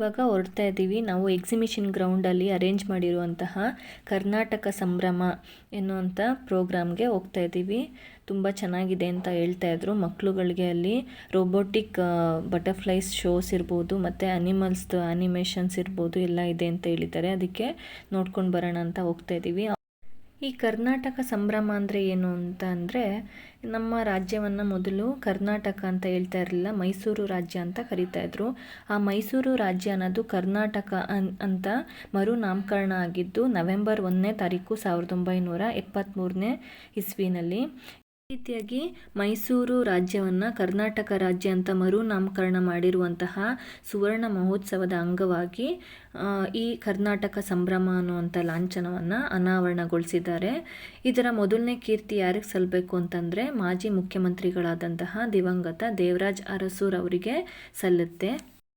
ನಾವಿವಾಗ ಹೊರಡ್ತಾ ಇದ್ದೀವಿ. ನಾವು ಎಕ್ಸಿಬಿಷನ್ ಗ್ರೌಂಡಲ್ಲಿ ಅರೇಂಜ್ ಮಾಡಿರುವಂತಹ ಕರ್ನಾಟಕ ಸಂಭ್ರಮ ಎನ್ನುವಂಥ ಪ್ರೋಗ್ರಾಮ್ಗೆ ಹೋಗ್ತಾ ಇದ್ದೀವಿ. ತುಂಬ ಚೆನ್ನಾಗಿದೆ ಅಂತ ಹೇಳ್ತಾ ಇದ್ರು. ಮಕ್ಕಳುಗಳಿಗೆ ಅಲ್ಲಿ ರೋಬೋಟಿಕ್ ಬಟರ್ಫ್ಲೈಸ್ ಶೋಸ್ ಇರ್ಬೋದು, ಮತ್ತು ಅನಿಮಲ್ಸ್ದು ಆ್ಯನಿಮೇಷನ್ಸ್ ಇರ್ಬೋದು, ಎಲ್ಲ ಇದೆ ಅಂತ ಹೇಳಿದ್ದಾರೆ. ಅದಕ್ಕೆ ನೋಡ್ಕೊಂಡು ಬರೋಣ ಅಂತ ಹೋಗ್ತಾ ಇದ್ದೀವಿ. ಈ ಕರ್ನಾಟಕ ಸಂಭ್ರಮ ಅಂದರೆ ಏನು ಅಂತ ಅಂದರೆ ನಮ್ಮ ರಾಜ್ಯವನ್ನು ಮೊದಲು ಕರ್ನಾಟಕ ಅಂತ ಹೇಳ್ತಾ ಇರಲಿಲ್ಲ, ಮೈಸೂರು ರಾಜ್ಯ ಅಂತ ಕರಿತಾ ಇದ್ರು. ಆ ಮೈಸೂರು ರಾಜ್ಯ ಅನ್ನೋದು ಕರ್ನಾಟಕ ಅನ್, ಅಂತ ಮರು ನಾಮಕರಣ ಆಗಿದ್ದು ನವೆಂಬರ್ ಒಂದನೇ ತಾರೀಕು ಸಾವಿರದ ಒಂಬೈನೂರ ಎಪ್ಪತ್ತ್ಮೂರನೇ ಇಸ್ವಿನಲ್ಲಿ. ರೀತಿಯಾಗಿ ಮೈಸೂರು ರಾಜ್ಯವನ್ನು ಕರ್ನಾಟಕ ರಾಜ್ಯ ಅಂತ ಮರು ನಾಮಕರಣ ಮಾಡಿರುವಂತಹ ಸುವರ್ಣ ಮಹೋತ್ಸವದ ಅಂಗವಾಗಿ ಈ ಕರ್ನಾಟಕ ಸಂಭ್ರಮ ಅನ್ನುವಂಥ ಲಾಂಛನವನ್ನು ಅನಾವರಣಗೊಳಿಸಿದ್ದಾರೆ. ಇದರ ಮೊದಲನೇ ಕೀರ್ತಿ ಯಾರಿಗೆ ಸಲ್ಲಬೇಕು ಅಂತಂದರೆ ಮಾಜಿ ಮುಖ್ಯಮಂತ್ರಿಗಳಾದಂತಹ ದಿವಂಗತ ದೇವರಾಜ್ ಅರಸೂರ್ ಅವರಿಗೆ ಸಲ್ಲುತ್ತೆ.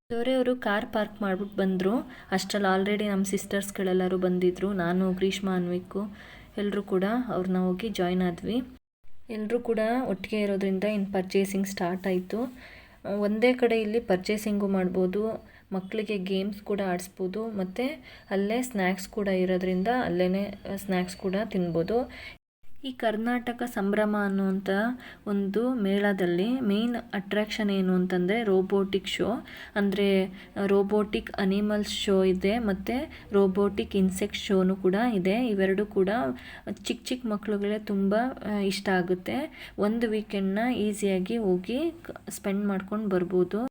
ದೊರೆಯವರು ಕಾರ್ ಪಾರ್ಕ್ ಮಾಡ್ಬಿಟ್ಟು ಬಂದರು. ಅಷ್ಟರಲ್ಲಿ ಆಲ್ರೆಡಿ ನಮ್ಮ ಸಿಸ್ಟರ್ಸ್ಗಳೆಲ್ಲರೂ ಬಂದಿದ್ದರು ನಾನು, ಗ್ರೀಷ್ಮಾ, ಅನ್ವಿಕ್ಕು ಎಲ್ಲರೂ ಕೂಡ ಅವ್ರನ್ನ ಹೋಗಿ ಜಾಯ್ನ್ ಆದ್ವಿ. ಎಲ್ಲರೂ ಕೂಡ ಒಟ್ಟಿಗೆ ಇರೋದ್ರಿಂದ ಇನ್ನು ಪರ್ಚೇಸಿಂಗ್ ಸ್ಟಾರ್ಟ್ ಆಯಿತು. ಒಂದೇ ಕಡೆ ಇಲ್ಲಿ ಪರ್ಚೇಸಿಂಗು ಮಾಡ್ಬೋದು ಮಕ್ಕಳಿಗೆ ಗೇಮ್ಸ್ ಕೂಡ ಆಡಿಸ್ಬೋದು, ಮತ್ತು ಅಲ್ಲೇ ಸ್ನ್ಯಾಕ್ಸ್ ಕೂಡ ಇರೋದ್ರಿಂದ ಅಲ್ಲೇ ಸ್ನ್ಯಾಕ್ಸ್ ಕೂಡ ತಿನ್ಬೋದು. ಈ ಕರ್ನಾಟಕ ಸಂಭ್ರಮ ಅನ್ನುವಂಥ ಒಂದು ಮೇಳದಲ್ಲಿ ಮೇನ್ ಅಟ್ರ್ಯಾಕ್ಷನ್ ಏನು ಅಂತಂದರೆ ರೋಬೋಟಿಕ್ ಶೋ ಅಂದರೆ ರೋಬೋಟಿಕ್ ಅನಿಮಲ್ಸ್ ಶೋ ಇದೆ ಮತ್ತು ರೋಬೋಟಿಕ್ ಇನ್ಸೆಕ್ಟ್ ಶೋನು ಕೂಡ ಇದೆ. ಇವೆರಡು ಕೂಡ ಚಿಕ್ಕ ಚಿಕ್ಕ ಮಕ್ಕಳುಗಳೇ ತುಂಬ ಇಷ್ಟ ಆಗುತ್ತೆ. ಒಂದು ವೀಕೆಂಡ್ನ ಈಸಿಯಾಗಿ ಹೋಗಿ ಸ್ಪೆಂಡ್ ಮಾಡ್ಕೊಂಡು ಬರ್ಬೋದು.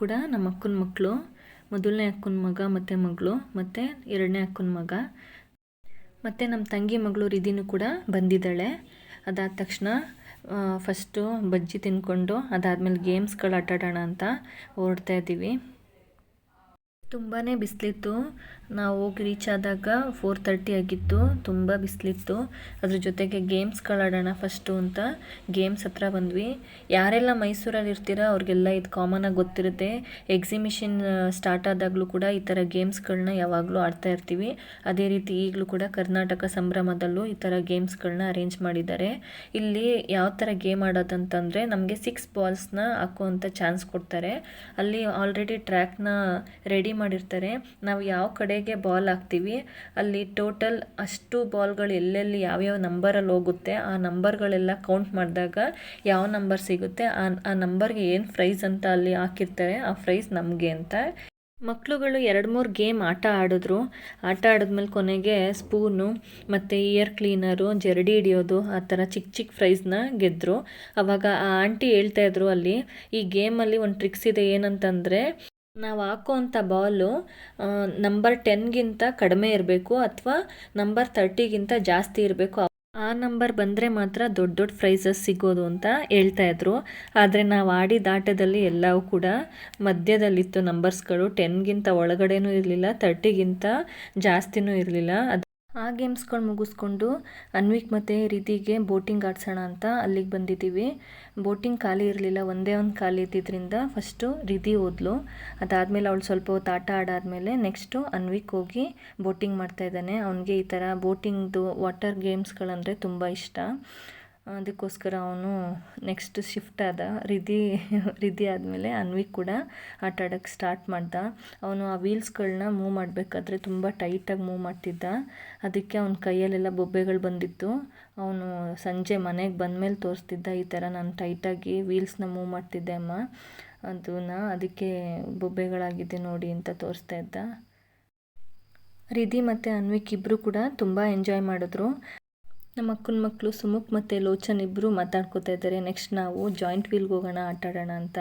ಕೂಡ ನಮ್ಮ ಅಕ್ಕನ ಮಕ್ಕಳು ಮೊದಲನೇ ಅಕ್ಕನ ಮಗ ಮತ್ತು ಮಗಳು, ಮತ್ತು ಎರಡನೇ ಅಕ್ಕನ ಮಗ. ಮತ್ತು ನಮ್ಮ ತಂಗಿ ಮಗಳು ರಿದಿನೂ ಕೂಡ ಬಂದಿದ್ದಾಳೆ. ಅದಾದ ತಕ್ಷಣ ಫಸ್ಟು ಬಜ್ಜಿ ತಿನ್ಕೊಂಡು ಅದಾದಮೇಲೆ ಗೇಮ್ಸ್ಗಳು ಆಟಾಡೋಣ ಅಂತ ಓಡ್ತಾ ಇದ್ದೀವಿ ತುಂಬಾ ಬಿಸಿಲಿತ್ತು. ನಾವು ಹೋಗಿ ರೀಚ್ ಆದಾಗ ಫೋರ್ ತರ್ಟಿ ಆಗಿತ್ತು, ತುಂಬ ಬಿಸಿಲಿತ್ತು. ಅದ್ರ ಜೊತೆಗೆ ಗೇಮ್ಸ್ಗಳಾಡೋಣ ಫಸ್ಟು ಅಂತ ಗೇಮ್ಸ್ ಹತ್ರ ಬಂದ್ವಿ. ಯಾರೆಲ್ಲ ಮೈಸೂರಲ್ಲಿ ಇರ್ತೀರ ಅವ್ರಿಗೆಲ್ಲ ಇದು ಕಾಮನಾಗಿ ಗೊತ್ತಿರುತ್ತೆ. ಎಕ್ಸಿಬಿಷನ್ ಸ್ಟಾರ್ಟ್ ಆದಾಗಲೂ ಕೂಡ ಈ ಥರ ಗೇಮ್ಸ್ಗಳನ್ನ ಯಾವಾಗಲೂ ಆಡ್ತಾ ಇರ್ತೀವಿ. ಅದೇ ರೀತಿ ಈಗಲೂ ಕೂಡ ಕರ್ನಾಟಕ ಸಂಭ್ರಮದಲ್ಲೂ ಈ ಥರ ಗೇಮ್ಸ್ಗಳನ್ನ ಅರೇಂಜ್ ಮಾಡಿದ್ದಾರೆ. ಇಲ್ಲಿ ಯಾವ ಥರ ಗೇಮ್ ಆಡೋದಂತಂದರೆ ನಮಗೆ ಸಿಕ್ಸ್ ಬಾಲ್ಸ್ನ ಹಾಕುವಂಥ ಚಾನ್ಸ್ ಕೊಡ್ತಾರೆ. ಅಲ್ಲಿ ಆಲ್ರೆಡಿ ಟ್ರ್ಯಾಕ್ನ ರೆಡಿ ಮಾಡಿರ್ತಾರೆ. ನಾವು ಯಾವ ಕಡೆಗೆ ಬಾಲ್ ಹಾಕ್ತೀವಿ? ಅಲ್ಲಿ ಟೋಟಲ್ ಅಷ್ಟು ಬಾಲ್ಗಳು ಎಲ್ಲೆಲ್ಲಿ ಯಾವ್ಯಾವ ನಂಬರಲ್ಲಿ ಹೋಗುತ್ತೆ, ಆ ನಂಬರ್ಗಳೆಲ್ಲ ಕೌಂಟ್ ಮಾಡಿದಾಗ ಯಾವ ನಂಬರ್ ಸಿಗುತ್ತೆ, ಆ ಆ ನಂಬರ್ಗೆ ಏನು ಪ್ರೈಸ್ ಅಂತ ಅಲ್ಲಿ ಹಾಕಿರ್ತಾರೆ, ಆ ಪ್ರೈಸ್ ನಮಗೆ ಅಂತ. ಮಕ್ಕಳುಗಳು ಎರಡು ಮೂರು ಗೇಮ್ ಆಟ ಆಡಿದ್ರು. ಆಟ ಆಡಿದ್ಮೇಲೆ ಕೊನೆಗೆ ಸ್ಪೂನು ಮತ್ತು ಇಯರ್ ಕ್ಲೀನರು ಜರಡಿ ಹಿಡಿಯೋದು, ಆ ಥರ ಚಿಕ್ಕ ಚಿಕ್ಕ ಪ್ರೈಸ್ನ ಗೆದ್ದರು ಅವಾಗ ಆ ಆಂಟಿ ಹೇಳ್ತಾಯಿದ್ರು ಅಲ್ಲಿ, ಈ ಗೇಮಲ್ಲಿ ಒಂದು ಟ್ರಿಕ್ಸ್ ಇದೆ ಏನಂತಂದರೆ ನಾವು ಹಾಕೋವಂಥ ಬಾಲು ನಂಬರ್ ಟೆನ್ಗಿಂತ ಕಡಿಮೆ ಇರಬೇಕು ಅಥವಾ ನಂಬರ್ ತರ್ಟಿಗಿಂತ ಜಾಸ್ತಿ ಇರಬೇಕು. ಆ ನಂಬರ್ ಬಂದರೆ ಮಾತ್ರ ದೊಡ್ಡ ದೊಡ್ಡ ಪ್ರೈಸಸ್ ಸಿಗೋದು ಅಂತ ಹೇಳ್ತಾ ಇದ್ರು. ಆದರೆ ನಾವು ಆಡಿದ ಆಟದಲ್ಲಿ ಎಲ್ಲವೂ ಕೂಡ ಮಧ್ಯದಲ್ಲಿತ್ತು ನಂಬರ್ಸ್ಗಳು ಟೆನ್ಗಿಂತ ಒಳಗಡೆನೂ ಇರಲಿಲ್ಲ ತರ್ಟಿಗಿಂತ ಜಾಸ್ತಿನೂ ಇರಲಿಲ್ಲ. ಅದು ಆ ಗೇಮ್ಸ್ಗಳು ಮುಗಿಸ್ಕೊಂಡು ಅನ್ವಿಕ್ ಮತ್ತು ರಿಧಿಗೆ ಬೋಟಿಂಗ್ ಆಡ್ಸೋಣ ಅಂತ ಅಲ್ಲಿಗೆ ಬಂದಿದ್ದೀವಿ. ಬೋಟಿಂಗ್ ಖಾಲಿ ಇರಲಿಲ್ಲ, ಒಂದೇ ಒಂದು ಖಾಲಿ ಇದ್ದಿದ್ದರಿಂದ ಫಸ್ಟು ರಿಧಿ ಹೋದ್ಲು ಅದಾದಮೇಲೆ ಅವಳು ಸ್ವಲ್ಪ ಹೊತ್ತು ಆಟ ಆಡಾದಮೇಲೆ ನೆಕ್ಸ್ಟು ಅನ್ವಿಕ್ ಹೋಗಿ ಬೋಟಿಂಗ್ ಮಾಡ್ತಾಯಿದ್ದಾನೆ ಅವನಿಗೆ ಈ ಥರ ಬೋಟಿಂಗ್ದು ವಾಟರ್ ಗೇಮ್ಸ್ಗಳಂದರೆ ತುಂಬ ಇಷ್ಟ. ಅದಕ್ಕೋಸ್ಕರ ಅವನು ನೆಕ್ಸ್ಟ್ ಶಿಫ್ಟ್ ಆದ ರಿದಿ ರಿದಿ ಆದಮೇಲೆ ಅನ್ವಿ ಕೂಡ ಆಟ ಆಡೋಕ್ಕೆ ಸ್ಟಾರ್ಟ್ ಮಾಡ್ದ. ಅವನು ಆ ವೀಲ್ಸ್ಗಳನ್ನ ಮೂವ್ ಮಾಡಬೇಕಾದ್ರೆ ತುಂಬ ಟೈಟಾಗಿ ಮೂವ್ ಮಾಡ್ತಿದ್ದ. ಅದಕ್ಕೆ ಅವನ ಕೈಯಲ್ಲೆಲ್ಲ ಬೊಬ್ಬೆಗಳು ಬಂದಿತ್ತು. ಅವನು ಸಂಜೆ ಮನೆಗೆ ಬಂದಮೇಲೆ ತೋರಿಸ್ತಿದ್ದ, ಈ ಥರ ನಾನು ಟೈಟಾಗಿ ವೀಲ್ಸ್ನ ಮೂವ್ ಮಾಡ್ತಿದ್ದೆ ಅಮ್ಮ. ಅದನ್ನ ಅದಕ್ಕೆ ಬೊಬ್ಬೆಗಳಾಗಿದೆ ನೋಡಿ ಅಂತ ತೋರಿಸ್ತಾ ಇದ್ದ. ರಿಧಿ ಮತ್ತು ಅನ್ವಿಕ್ ಇಬ್ಬರು ಕೂಡ ತುಂಬ ಎಂಜಾಯ್ ಮಾಡಿದ್ರು. ನಮ್ಮ ಅಕ್ಕನ ಮಕ್ಕಳು ಸುಮುಖ್ ಮತ್ತು ಲೋಚನ್ ಇಬ್ಬರು ಮಾತಾಡ್ಕೋತಾ ಇದ್ದಾರೆ. ನೆಕ್ಸ್ಟ್ ನಾವು ಜಾಯಿಂಟ್ ವೀಲ್ಗೆ ಹೋಗೋಣ, ಆಟ ಆಡೋಣ ಅಂತ.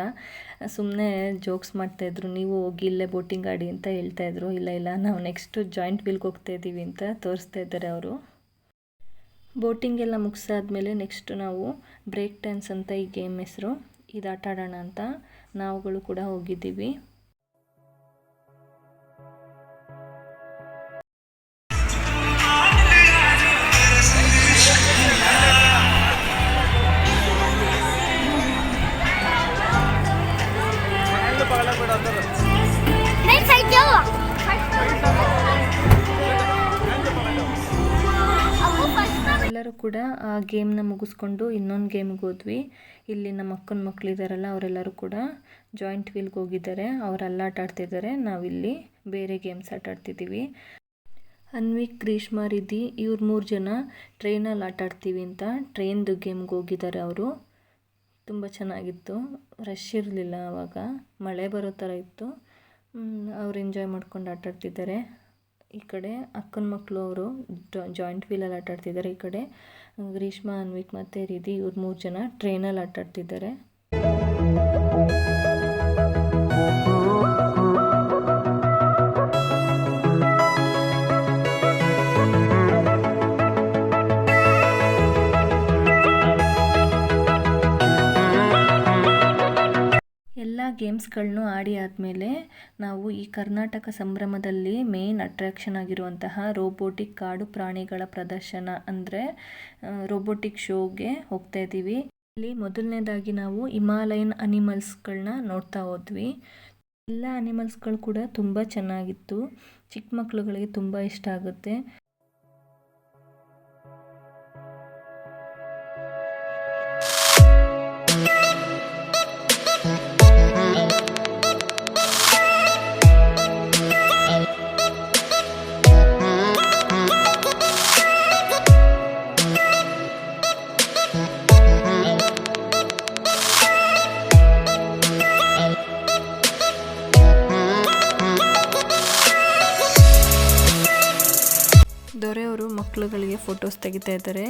ಸುಮ್ಮನೆ ಜೋಕ್ಸ್ ಮಾಡ್ತಾಯಿದ್ರು ನೀವು ಹೋಗಿ ಇಲ್ಲೇ ಬೋಟಿಂಗ್ ಆಡಿ ಅಂತ ಹೇಳ್ತಾಯಿದ್ರು ಇಲ್ಲ ಇಲ್ಲ, ನಾವು ನೆಕ್ಸ್ಟು ಜಾಯಿಂಟ್ ವೀಲ್ಗೆ ಹೋಗ್ತಾ ಇದ್ದೀವಿ ಅಂತ ತೋರಿಸ್ತಾ ಇದ್ದಾರೆ ಅವರು. ಬೋಟಿಂಗ್ ಎಲ್ಲ ಮುಗಿಸಾದ್ಮೇಲೆ ನೆಕ್ಸ್ಟು ನಾವು ಬ್ರೇಕ್ ಡ್ಯಾನ್ಸ್ ಅಂತ ಈ ಗೇಮ್ ಹೆಸರು. ಇದು ಆಟ ಆಡೋಣ ಅಂತ ನಾವುಗಳು ಕೂಡ ಹೋಗಿದ್ದೀವಿ. ಎಲ್ಲರೂ ಕೂಡ ಆ ಗೇಮ್ನ ಮುಗಿಸ್ಕೊಂಡು ಇನ್ನೊಂದು ಗೇಮ್ಗೆ ಹೋದ್ವಿ. ಇಲ್ಲಿ ನಮ್ಮ ಅಕ್ಕನ ಮಕ್ಕಳಿದಾರಲ್ಲ ಅವರೆಲ್ಲರೂ ಕೂಡ ಜಾಯಿಂಟ್ ವೀಲ್ಗೆ ಹೋಗಿದ್ದಾರೆ. ಅವರೆಲ್ಲ ಆಟ ಆಡ್ತಿದ್ದಾರೆ ನಾವಿಲ್ಲಿ ಬೇರೆ ಗೇಮ್ಸ್ ಆಟ ಆಡ್ತಿದ್ದೀವಿ ಅನ್ವಿಕ್, ಗ್ರೀಷ್ಮ ರಿದ್ಧಿ ಇವ್ರು ಮೂರು ಜನ ಟ್ರೈನಲ್ಲಿ ಆಟ ಆಡ್ತೀವಿ ಅಂತ ಟ್ರೈನ್ದು ಗೇಮ್ಗೆ ಹೋಗಿದ್ದಾರೆ ಅವರು. ತುಂಬ ಚೆನ್ನಾಗಿತ್ತು. ರಶ್ ಇರಲಿಲ್ಲ ಆವಾಗ ಮಳೆ ಬರೋ ಥರ ಇತ್ತು. ಅವ್ರು ಎಂಜಾಯ್ ಮಾಡ್ಕೊಂಡು ಆಟ ಆಡ್ತಿದ್ದಾರೆ. ಈ ಕಡೆ ಅಕ್ಕನ ಮಕ್ಕಳು ಅವರು ಜಾಯಿಂಟ್ ವೀಲಲ್ಲಿ ಆಟ ಆಡ್ತಿದ್ದಾರೆ ಈ ಕಡೆ, ಗ್ರೀಷ್ಮ, ಅನ್ವಿಕ್ ಮತ್ತು ರಿಧಿ ಇವ್ರು ಮೂರು ಜನ ಟ್ರೈನಲ್ಲಿ ಆಟ ಆಡ್ತಿದ್ದಾರೆ ಗೇಮ್ಸ್ಗಳನ್ನೂ ಆಡಿ ಆದಮೇಲೆ ನಾವು ಈ ಕರ್ನಾಟಕ ಸಂಭ್ರಮದಲ್ಲಿ ಮೇನ್ ಅಟ್ರ್ಯಾಕ್ಷನ್ ಆಗಿರುವಂತಹ ರೋಬೋಟಿಕ್ ಕಾಡು ಪ್ರಾಣಿಗಳ ಪ್ರದರ್ಶನ ಅಂದರೆ ರೋಬೋಟಿಕ್ ಶೋಗೆ ಹೋಗ್ತಾ ಇದ್ದೀವಿ. ಇಲ್ಲಿ ಮೊದಲನೇದಾಗಿ ನಾವು ಹಿಮಾಲಯನ್ ಅನಿಮಲ್ಸ್ಗಳನ್ನ ನೋಡ್ತಾ ಹೋದ್ವಿ. ಎಲ್ಲ ಅನಿಮಲ್ಸ್ಗಳು ಕೂಡ ತುಂಬ ಚೆನ್ನಾಗಿತ್ತು. ಚಿಕ್ಕ ಮಕ್ಕಳುಗಳಿಗೆ ತುಂಬ ಇಷ್ಟ ಆಗುತ್ತೆ. ದೊರೆಯವರು ಮಕ್ಕಳುಗಳಿಗೆ ಫೋಟೋಸ್ ತೆಗಿತಾ ಇದ್ದಾರೆ.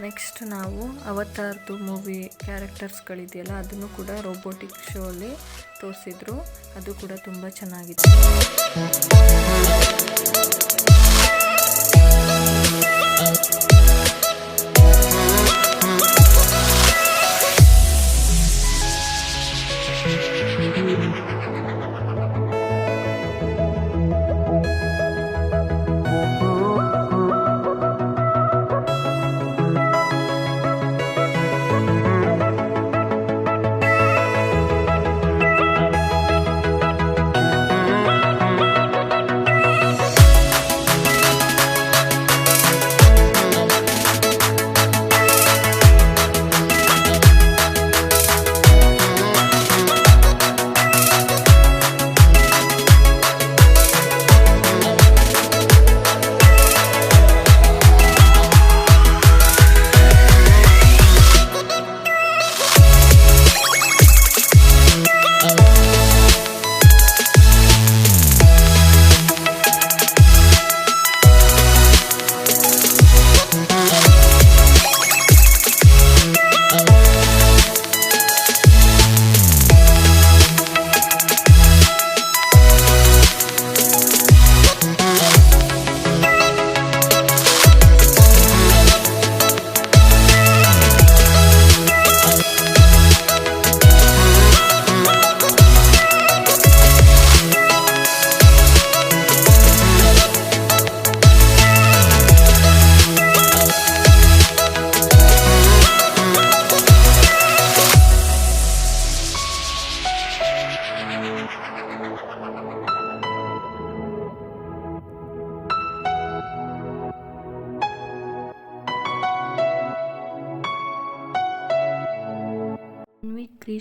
ನೆಕ್ಸ್ಟ್ ನಾವು ಅವತಾರ್ದು ಮೂವಿ ಕ್ಯಾರೆಕ್ಟರ್ಸ್ಗಳಿದೆಯಲ್ಲ ಅದನ್ನು ಕೂಡ ರೋಬೋಟಿಕ್ ಶೋ ಅಲ್ಲಿ ತೋರಿಸಿದ್ರು. ಅದು ಕೂಡ ತುಂಬ ಚೆನ್ನಾಗಿತ್ತು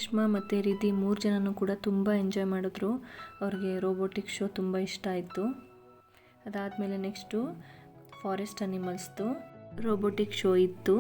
ಗ್ರೀಷ್ಮ ಮತ್ತು ರೀತಿ ಮೂರು ಜನನೂ ಕೂಡ ತುಂಬ ಎಂಜಾಯ್ ಮಾಡಿದ್ರು. ಅವ್ರಿಗೆ ರೋಬೋಟಿಕ್ ಶೋ ತುಂಬ ಇಷ್ಟ ಆಯಿತು. ಅದಾದಮೇಲೆ ನೆಕ್ಸ್ಟು ಫಾರೆಸ್ಟ್ ಅನಿಮಲ್ಸ್ದು ರೋಬೋಟಿಕ್ ಶೋ ಇತ್ತು.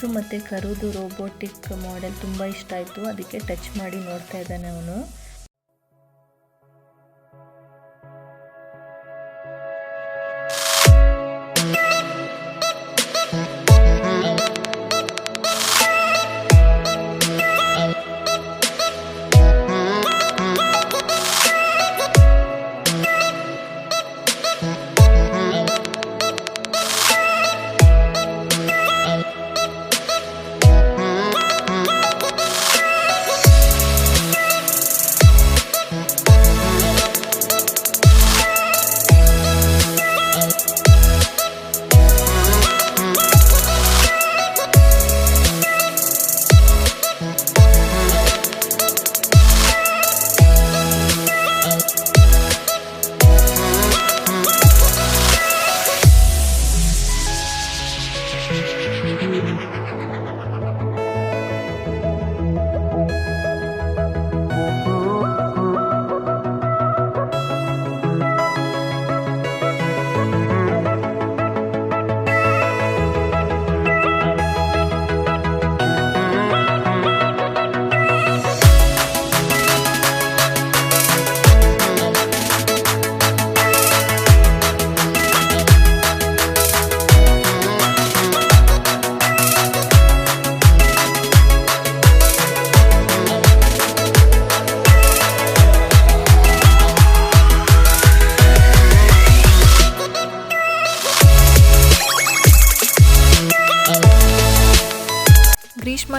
ಹಸು ಮತ್ತು ಕರುದು ರೋಬೋಟಿಕ್ ಮಾಡೆಲ್ ತುಂಬ ಇಷ್ಟ ಆಯಿತು. ಅದಕ್ಕೆ ಟಚ್ ಮಾಡಿ ನೋಡ್ತಾ ಇದ್ದಾನೆ ಅವನು.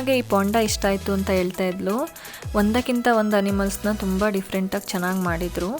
ಗ್ರೀಷ್ಮಗೆ ಈ ಪೊಂಡ ಇಷ್ಟ ಆಯಿತು ಅಂತ ಹೇಳ್ತಾ ಇದ್ಲು. ಒಂದಕ್ಕಿಂತ ಒಂದು ಅನಿಮಲ್ಸ್ನ ತುಂಬ ಡಿಫ್ರೆಂಟಾಗಿ ಚೆನ್ನಾಗಿ ಮಾಡಿದರು.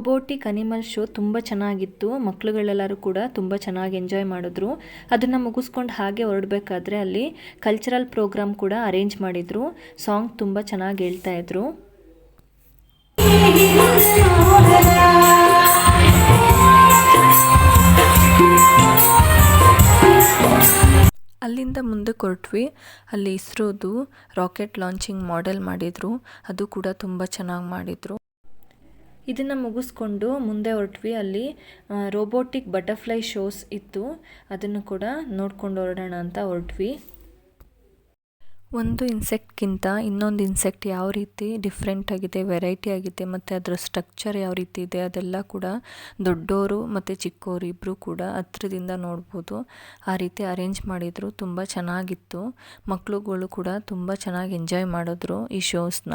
ರೋಬೋಟಿಕ್ ಅನಿಮಲ್ ಶೋ ತುಂಬ ಚೆನ್ನಾಗಿತ್ತು. ಮಕ್ಕಳುಗಳೆಲ್ಲರೂ ಕೂಡ ತುಂಬ ಚೆನ್ನಾಗಿ ಎಂಜಾಯ್ ಮಾಡಿದ್ರು. ಅದನ್ನು ಮುಗಿಸ್ಕೊಂಡು ಹಾಗೆ ಹೊರಡಬೇಕಾದ್ರೆ ಅಲ್ಲಿ ಕಲ್ಚರಲ್ ಪ್ರೋಗ್ರಾಮ್ ಕೂಡ ಅರೇಂಜ್ ಮಾಡಿದರು. ಸಾಂಗ್ ತುಂಬ ಚೆನ್ನಾಗಿ ಹೇಳ್ತಾ ಇದ್ರು. ಅಲ್ಲಿಂದ ಮುಂದೆ ಕೊರಟ್ವಿ ಅಲ್ಲಿ ಇಸ್ರೋದು ರಾಕೆಟ್ ಲಾಂಚಿಂಗ್ ಮಾಡೆಲ್ ಮಾಡಿದರು. ಅದು ಕೂಡ ತುಂಬ ಚೆನ್ನಾಗಿ ಮಾಡಿದರು. ಇದನ್ನು ಮುಗಿಸ್ಕೊಂಡು ಮುಂದೆ ಹೊರಟ್ವಿ. ಅಲ್ಲಿ ರೋಬೋಟಿಕ್ ಬಟರ್ಫ್ಲೈ ಶೋಸ್ ಇತ್ತು. ಅದನ್ನು ಕೂಡ ನೋಡ್ಕೊಂಡು ಹೊರಡೋಣ ಅಂತ ಹೊರಟ್ವಿ. ಒಂದು ಇನ್ಸೆಕ್ಟ್ಗಿಂತ ಇನ್ನೊಂದು ಇನ್ಸೆಕ್ಟ್ ಯಾವ ರೀತಿ ಡಿಫ್ರೆಂಟ್ ಆಗಿದೆ ವೆರೈಟಿ ಆಗಿದೆ, ಮತ್ತು ಅದರ ಸ್ಟ್ರಕ್ಚರ್ ಯಾವ ರೀತಿ ಇದೆ, ಅದೆಲ್ಲ ಕೂಡ ದೊಡ್ಡೋರು ಮತ್ತು ಚಿಕ್ಕೋರು ಇಬ್ಬರು ಕೂಡ ಹತ್ರದಿಂದ ನೋಡ್ಬೋದು. ಆ ರೀತಿ ಅರೇಂಜ್ ಮಾಡಿದರು. ತುಂಬ ಚೆನ್ನಾಗಿತ್ತು. ಮಕ್ಕಳುಗಳು ಕೂಡ ತುಂಬ ಚೆನ್ನಾಗಿ ಎಂಜಾಯ್ ಮಾಡಿದ್ರು ಈ ಶೋಸ್ನ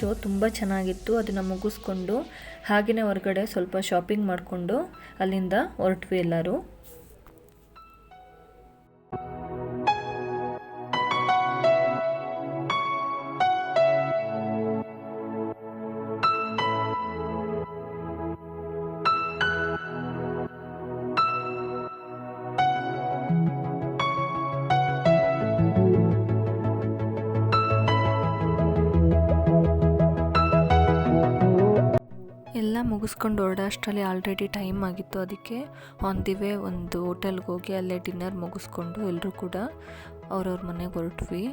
ಶೋ ತುಂಬ ಚೆನ್ನಾಗಿತ್ತು ಅದನ್ನು ಮುಗಿಸ್ಕೊಂಡು ಹಾಗೆಯೇ ಹೊರಗಡೆ ಸ್ವಲ್ಪ ಶಾಪಿಂಗ್ ಮಾಡಿಕೊಂಡು ಅಲ್ಲಿಂದ ಹೊರಟ್ವಿ ಎಲ್ಲರೂ. ಮುಗಿಸ್ಕೊಂಡು ಹೊರಡೋಷ್ಟರಲ್ಲಿ ಆಲ್ರೆಡಿ ಟೈಮ್ ಆಗಿತ್ತು ಅದಕ್ಕೆ ಆನ್ ದಿ ವೇ ಒಂದು ಹೋಟೆಲ್ಗೆ ಹೋಗಿ ಅಲ್ಲೇ ಡಿನ್ನರ್ ಮುಗಿಸ್ಕೊಂಡು ಎಲ್ಲರೂ ಕೂಡ ಅವ್ರವ್ರ ಮನೆಗೆ ಹೊರಟ್ವಿ.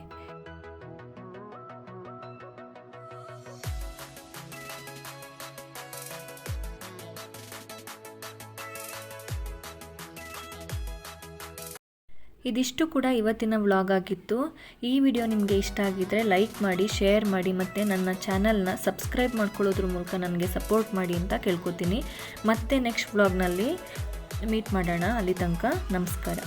ಇದಿಷ್ಟು ಕೂಡ ಇವತ್ತಿನ ವ್ಲಾಗ್ ಆಗಿತ್ತು. ಈ ವಿಡಿಯೋ ನಿಮಗೆ ಇಷ್ಟ ಆಗಿದ್ದರೆ ಲೈಕ್ ಮಾಡಿ, ಶೇರ್ ಮಾಡಿ ಮತ್ತು ನನ್ನ ಚಾನಲ್ನ ಸಬ್ಸ್ಕ್ರೈಬ್ ಮಾಡ್ಕೊಳ್ಳೋದ್ರ ಮೂಲಕ ನನಗೆ ಸಪೋರ್ಟ್ ಮಾಡಿ ಅಂತ ಕೇಳ್ಕೊತೀನಿ. ಮತ್ತೆ ನೆಕ್ಸ್ಟ್ ವ್ಲಾಗ್ನಲ್ಲಿ ಮೀಟ್ ಮಾಡೋಣ ಅಲ್ಲಿ ತನಕ. ನಮಸ್ಕಾರ.